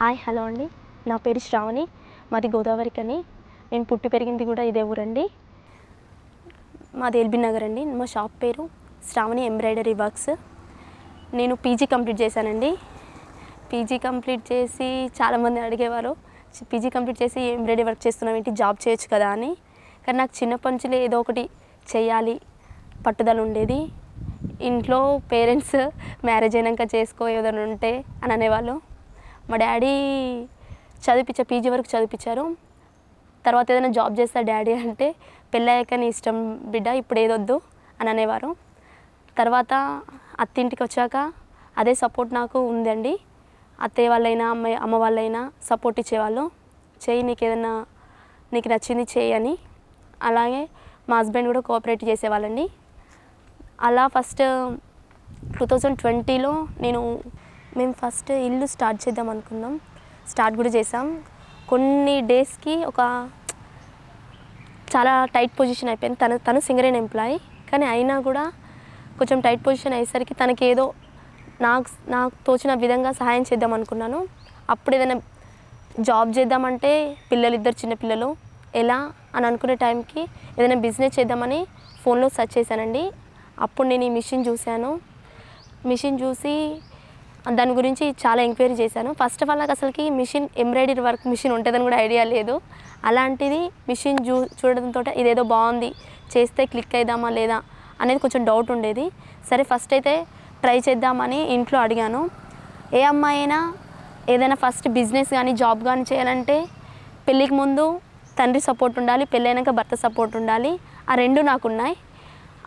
Hi hello అండి. నా పేరు శ్రావణి. మాది గోదావరికని. నేను పుట్టి పెరిగింది కూడా ఇదే ఊరండి. మాది ఎల్బీ నగర్ అండి. మా షాప్ పేరు శ్రావణి ఎంబ్రాయిడరీ వర్క్స్. నేను పీజీ కంప్లీట్ చేశానండి. పీజీ కంప్లీట్ చేసి చాలామంది అడిగేవారు పీజీ కంప్లీట్ చేసి ఎంబ్రాయిడరీ వర్క్ చేస్తున్నాం ఏంటి? జాబ్ చేయొచ్చు కదా? అని. కానీ నాకు చిన్నప్పటి నుంచి ఏదో ఒకటి చేయాలి పట్టుదల ఉండేది. ఇంట్లో పేరెంట్స్ మ్యారేజ్ అయినాక చేసుకో ఏదైనా ఉంటే అని అనేవాళ్ళు. మా డాడీ చదివించా పీజీ వరకు చదివించారు తర్వాత ఏదైనా జాబ్ చేస్తా డాడీ అంటే పెళ్ళయ్యాక నీ ఇష్టం బిడ్డ ఇప్పుడు ఏదొద్దు అని అనేవారు. తర్వాత అత్తింటికి వచ్చాక అదే సపోర్ట్ నాకు ఉందండి. అత్తయ్య వాళ్ళైనా అమ్మ అమ్మ వాళ్ళైనా సపోర్ట్ ఇచ్చేవాళ్ళు. చేయి నీకు ఏదైనా నీకు నచ్చింది చేయి అని. అలాగే మా హస్బెండ్ కూడా కోఆపరేట్ చేసేవాళ్ళండి. అలా ఫస్ట్ టూ థౌజండ్ ట్వంటీలో నేను మేము ఫస్ట్ ఇల్లు స్టార్ట్ చేద్దాం అనుకున్నాం. స్టార్ట్ కూడా చేసాం. కొన్ని డేస్కి ఒక చాలా టైట్ పొజిషన్ అయిపోయింది. తను తను సింగరేన్ ఎంప్లాయీ. కానీ అయినా కూడా కొంచెం టైట్ పొజిషన్ అయ్యేసరికి తనకి ఏదో నాకు నాకు తోచిన విధంగా సహాయం చేద్దాం అనుకున్నాను. అప్పుడు ఏదైనా జాబ్ చేద్దామంటే పిల్లలు ఇద్దరు చిన్నపిల్లలు ఎలా అని అనుకునే టైంకి ఏదైనా బిజినెస్ చేద్దామని ఫోన్లో సెర్చ్ చేశానండి. అప్పుడు నేను ఈ మిషన్ చూశాను. మిషన్ చూసి దాని గురించి చాలా ఎంక్వైరీ చేశాను. ఫస్ట్ ఆఫ్ ఆల్ నాకు అసలుకి మిషన్ ఎంబ్రాయిడరీ వర్క్ మిషన్ ఉంటుందని కూడా ఐడియా లేదు. అలాంటిది మిషన్ చూ చూడడంతో ఇదేదో బాగుంది. చేస్తే క్లిక్ అయిదామా లేదా అనేది కొంచెం డౌట్ ఉండేది. సరే ఫస్ట్ అయితే ట్రై చేద్దామని ఇంట్లో అడిగాను. ఏ అమ్మాయి అయినా ఏదైనా ఫస్ట్ బిజినెస్ కానీ జాబ్ కానీ చేయాలంటే పెళ్ళికి ముందు తండ్రి సపోర్ట్ ఉండాలి పెళ్ళైనాక భర్త సపోర్ట్ ఉండాలి. ఆ రెండు నాకు ఉన్నాయి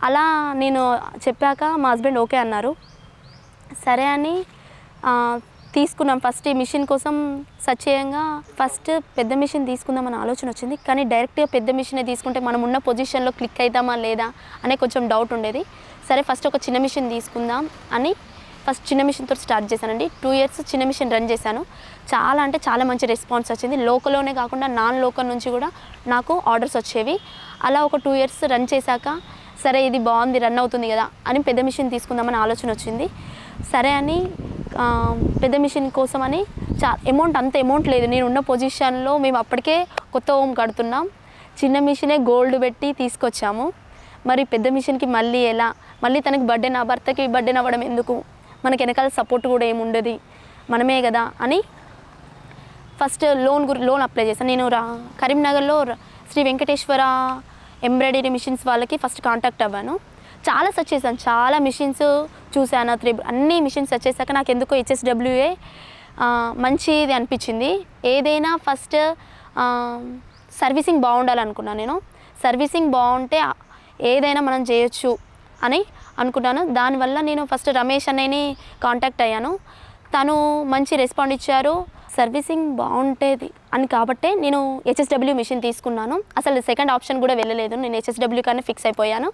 అలా నేను చెప్పాక మా హస్బెండ్ ఓకే అన్నారు. సరే అని తీసుకున్నాం. ఫస్ట్ ఈ మిషన్ కోసం సర్చ్ చేయంగా ఫస్ట్ పెద్ద మిషన్ తీసుకుందామని ఆలోచన వచ్చింది. కానీ డైరెక్ట్గా పెద్ద మిషనే తీసుకుంటే మనం ఉన్న పొజిషన్లో క్లిక్ అవుతామా లేదా అనే కొంచెం డౌట్ ఉండేది. సరే ఫస్ట్ ఒక చిన్న మిషన్ తీసుకుందాం అని ఫస్ట్ చిన్న మిషన్తో స్టార్ట్ చేశానండి. టూ ఇయర్స్ చిన్న మిషన్ రన్ చేశాను. చాలా అంటే చాలా మంచి రెస్పాన్స్ వచ్చింది. లోకల్లోనే కాకుండా నాన్ లోకల్ నుంచి కూడా నాకు ఆర్డర్స్ వచ్చేవి. అలా ఒక టూ ఇయర్స్ రన్ చేశాక సరే ఇది బాగుంది రన్ అవుతుంది కదా అని పెద్ద మిషన్ తీసుకుందామని ఆలోచన వచ్చింది. సరే అని పెద్ద మిషన్ కోసం అని చా అమౌంట్ అంత అమౌంట్ లేదు. నేను ఉన్న పొజిషన్లో మేము అప్పటికే కొత్త హోమ్ కడుతున్నాం. చిన్న మిషనే గోల్డ్ పెట్టి తీసుకొచ్చాము. మరి పెద్ద మిషన్కి మళ్ళీ ఎలా? మళ్ళీ తనకి బర్త్డే నా భర్తకి బర్త్డే అవ్వడం ఎందుకు? మనకి వెనకాల సపోర్ట్ కూడా ఏముండదు మనమే కదా అని ఫస్ట్ లోన్ గురి లోన్ అప్లై చేశాను. నేను రా కరీంనగర్లో శ్రీ వెంకటేశ్వర ఎంబ్రాయిడరీ మిషన్స్ వాళ్ళకి ఫస్ట్ కాంటాక్ట్ అవ్వాను. చాలా సెర్చ్ చేశాను. చాలా మిషన్స్ చూశాను. త్రీ అన్ని మిషన్స్ సెర్చ్ చేశాక నాకు ఎందుకో హెచ్ఎస్డబ్ల్యూఏ మంచిది అనిపించింది. ఏదైనా ఫస్ట్ సర్వీసింగ్ బాగుండాలనుకున్నాను నేను. సర్వీసింగ్ బాగుంటే ఏదైనా మనం చేయొచ్చు అని అనుకున్నాను. దానివల్ల నేను ఫస్ట్ రమేష్ అన్నయ్యని కాంటాక్ట్ అయ్యాను. తను మంచి రెస్పాండ్ ఇచ్చారు. సర్వీసింగ్ బాగుంటేది అని కాబట్టే నేను హెచ్ఎస్డబ్ల్యూ మిషన్ తీసుకున్నాను. అసలు సెకండ్ ఆప్షన్ కూడా వెళ్ళలేదు. నేను హెచ్ఎస్డబ్ల్యూ కానీ ఫిక్స్ అయిపోయాను.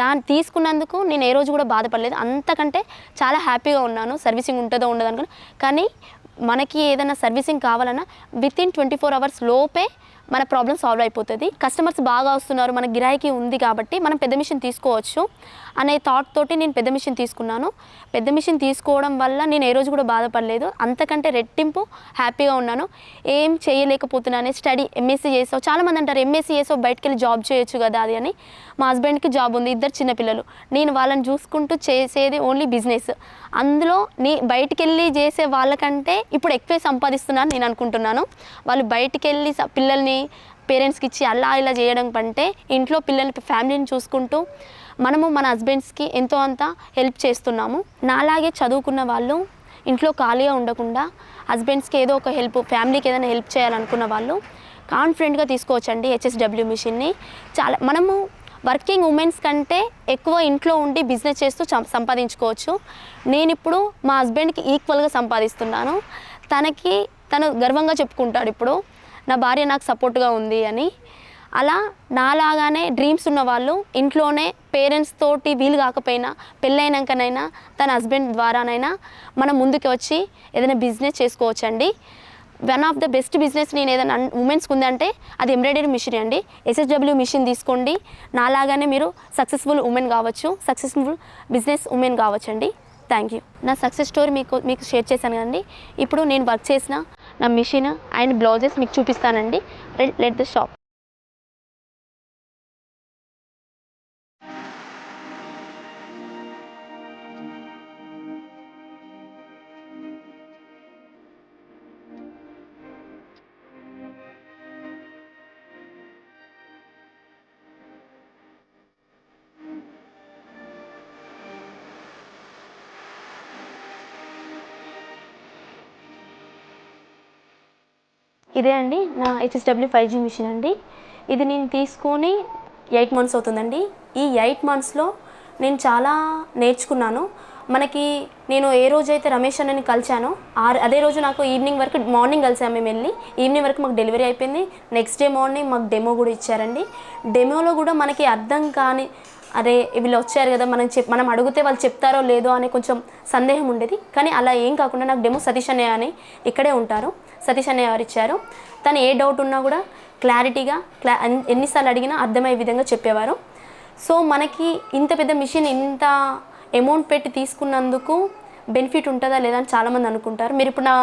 దాన్ని తీసుకున్నందుకు నేను ఏ రోజు కూడా బాధపడలేదు. అంతకంటే చాలా హ్యాపీగా ఉన్నాను. సర్వీసింగ్ ఉంటుందో ఉండదు అనుకుని కానీ మనకి ఏదైనా సర్వీసింగ్ కావాలన్నా within twenty four hours లోపే మన ప్రాబ్లం సాల్వ్ అయిపోతుంది. కస్టమర్స్ బాగా వస్తున్నారు మన గిరాకీ ఉంది కాబట్టి మనం పెద్ద మిషన్ తీసుకోవచ్చు అనే థాట్ తోటి నేను పెద్ద మిషన్ తీసుకున్నాను. పెద్ద మిషన్ తీసుకోవడం వల్ల నేను ఏ రోజు కూడా బాధపడలేదు. అంతకంటే రెట్టింపు హ్యాపీగా ఉన్నాను. ఏం చేయలేకపోతున్నాను స్టడీ ఎంఎస్సీ చేసావు. చాలామంది అంటారు ఎంఎస్సీ చేసావు బయటకు వెళ్ళి జాబ్ చేయొచ్చు కదా అది అని. మా హస్బెండ్కి జాబ్ ఉంది ఇద్దరు చిన్నపిల్లలు నేను వాళ్ళని చూసుకుంటూ చేసేది ఓన్లీ బిజినెస్ అందులో నీ బయటికి వెళ్ళి చేసే వాళ్ళకంటే ఇప్పుడు ఎక్కువే సంపాదిస్తున్నాను నేను అనుకుంటున్నాను. వాళ్ళు బయటికి వెళ్ళి పిల్లల్ని పిల్లల్ని పేరెంట్స్కి ఇచ్చి అలా ఇలా చేయడం కంటే ఇంట్లో పిల్లల ఫ్యామిలీని చూసుకుంటూ మనము మన హస్బెండ్స్కి ఎంతో అంత హెల్ప్ చేస్తున్నాము. నాలాగే చదువుకున్న వాళ్ళు ఇంట్లో ఖాళీగా ఉండకుండా హస్బెండ్స్కి ఏదో ఒక హెల్ప్ ఫ్యామిలీకి ఏదైనా హెల్ప్ చేయాలనుకున్న వాళ్ళు కాన్ఫిడెంట్గా తీసుకోవచ్చండి హెచ్ఎస్డబ్ల్యూ మిషన్ని. చాలా మనము వర్కింగ్ ఉమెన్స్ కంటే ఎక్కువ ఇంట్లో ఉండి బిజినెస్ చేస్తూ సం- సంపాదించుకోవచ్చు. నేను ఇప్పుడు మా హస్బెండ్కి ఈక్వల్గా సంపాదిస్తున్నాను. తనకి తను గర్వంగా చెప్పుకుంటాడు ఇప్పుడు. నా భార్య నాకు సపోర్ట్గా ఉంది అని. అలా నాలాగానే డ్రీమ్స్ ఉన్న వాళ్ళు ఇంట్లోనే పేరెంట్స్ తోటి వీలు కాకపోయినా పెళ్ళైనాకనైనా తన హస్బెండ్ ద్వారానైనా మనం ముందుకు వచ్చి ఏదైనా బిజినెస్ చేసుకోవచ్చండి. One of the best business నేను ఏదైనా ఉమెన్స్కి ఉందంటే అది ఎంబ్రాయిడరీ మిషన్ అండి. ఎస్ఎస్డబ్ల్యూ మిషన్ తీసుకోండి. నాలాగానే మీరు సక్సెస్ఫుల్ ఉమెన్ కావచ్చు సక్సెస్ఫుల్ బిజినెస్ ఉమెన్ కావచ్చు అండి థ్యాంక్ యూ నా సక్సెస్ స్టోరీ మీకు మీకు షేర్ చేశాను కదండి. ఇప్పుడు నేను వర్క్ చేసిన నా మిషన్ అండ్ బ్లౌజెస్ మీకు చూపిస్తానండి. లెట్ ద షాప్ ఇదే అండి నా హెచ్ఎస్డబ్ల్యూ ఫైవ్ జీ మిషన్ అండి. ఇది నేను తీసుకొని ఎయిట్ మంత్స్ అవుతుందండి. ఈ ఎయిట్ మంత్స్లో నేను చాలా నేర్చుకున్నాను. మనకి నేను ఏ రోజైతే రమేష్ అన్నని కలిశానో ఆ అదే రోజు నాకు ఈవినింగ్ వరకు మార్నింగ్ కలిసాము మేము వెళ్ళి. ఈవినింగ్ వరకు మాకు డెలివరీ అయిపోయింది. నెక్స్ట్ డే మార్నింగ్ మాకు డెమో కూడా ఇచ్చారండి. డెమోలో కూడా మనకి అర్థం కాని అరే వీళ్ళు వచ్చారు కదా మనం చెప్ మనం అడిగితే వాళ్ళు చెప్తారో లేదో అనే కొంచెం సందేహం ఉండేది. కానీ అలా ఏం కాకుండా నాకు డెమో సతీష్ అనే అని ఇక్కడే ఉంటారు. సతీష్ అనే వారు ఇచ్చారు? తను ఏ డౌట్ ఉన్నా కూడా క్లారిటీగా క్లా ఎన్నిసార్లు అడిగినా అర్థమయ్యే విధంగా చెప్పేవారు. సో మనకి ఇంత పెద్ద మిషన్ ఇంత అమౌంట్ పెట్టి తీసుకున్నందుకు బెనిఫిట్ ఉంటుందా లేదా అని చాలామంది అనుకుంటారు. మీరు ఇప్పుడు నా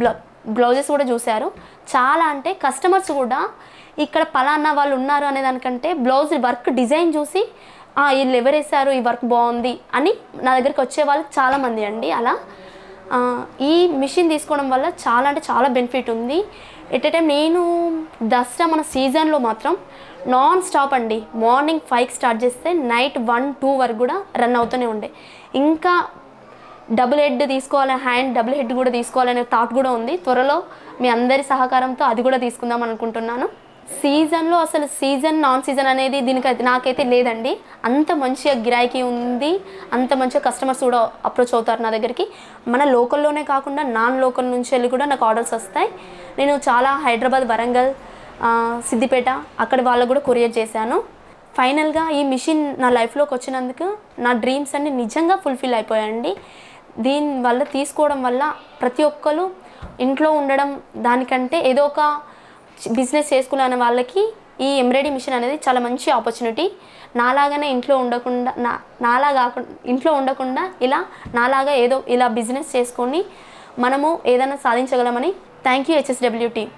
బ్లౌ బ్లౌజెస్ కూడా చూశారు. చాలా అంటే కస్టమర్స్ కూడా ఇక్కడ పలానా వాళ్ళు ఉన్నారు అనే దానికంటే బ్లౌజ్ వర్క్ డిజైన్ చూసి వీళ్ళు ఎవరేసారు వేశారు ఈ వర్క్ బాగుంది అని నా దగ్గరికి వచ్చే వాళ్ళు చాలామంది అండి అలా. ఈ మిషన్ తీసుకోవడం వల్ల చాలా అంటే చాలా బెనిఫిట్ ఉంది. ఎట్ టైం నేను దసరా మన సీజన్లో మాత్రం నాన్ స్టాప్ అండి. మార్నింగ్ ఫైవ్కి స్టార్ట్ చేస్తే నైట్ వన్ టూ వరకు కూడా రన్ అవుతూనే ఉండే. ఇంకా డబుల్ హెడ్ తీసుకోవాలి హ్యాండ్ డబుల్ హెడ్ కూడా తీసుకోవాలనే థాట్ కూడా ఉంది. త్వరలో మీ అందరి సహకారంతో అది కూడా తీసుకుందాం అనుకుంటున్నాను. సీజన్లో అసలు సీజన్ నాన్ సీజన్ అనేది దీనికి నాకైతే లేదండి. అంత మంచిగా గిరాకీ ఉంది. అంత మంచిగా కస్టమర్స్ కూడా అప్రోచ్ అవుతారు నా దగ్గరికి. మన లోకల్లోనే కాకుండా నాన్ లోకల్ నుంచి వెళ్ళి కూడా నాకు ఆర్డర్స్ వస్తాయి. నేను చాలా హైదరాబాద్ వరంగల్ సిద్దిపేట అక్కడ వాళ్ళకు కూడా కొరియర్ చేశాను. ఫైనల్గా ఈ మిషన్ నా లైఫ్లోకి వచ్చినందుకు నా డ్రీమ్స్ అన్ని నిజంగా ఫుల్ఫిల్ అయిపోయాయండి. దీని వల్ల తీసుకోవడం వల్ల ప్రతి ఒక్కరు ఇంట్లో ఉండడం దానికంటే ఏదో ఒక బిజినెస్ చేసుకునే వాళ్ళకి ఈ ఎంబ్రాయిడరీ మిషన్ అనేది చాలా మంచి ఆపర్చునిటీ నాలాగానే ఇంట్లో ఉండకుండా నా నాలా కాకుండా ఇంట్లో ఉండకుండా ఇలా నాలాగా ఏదో ఇలా బిజినెస్ చేసుకొని మనము ఏదైనా సాధించగలమని థ్యాంక్ యూ హెచ్ఎస్డబ్ల్యూటీ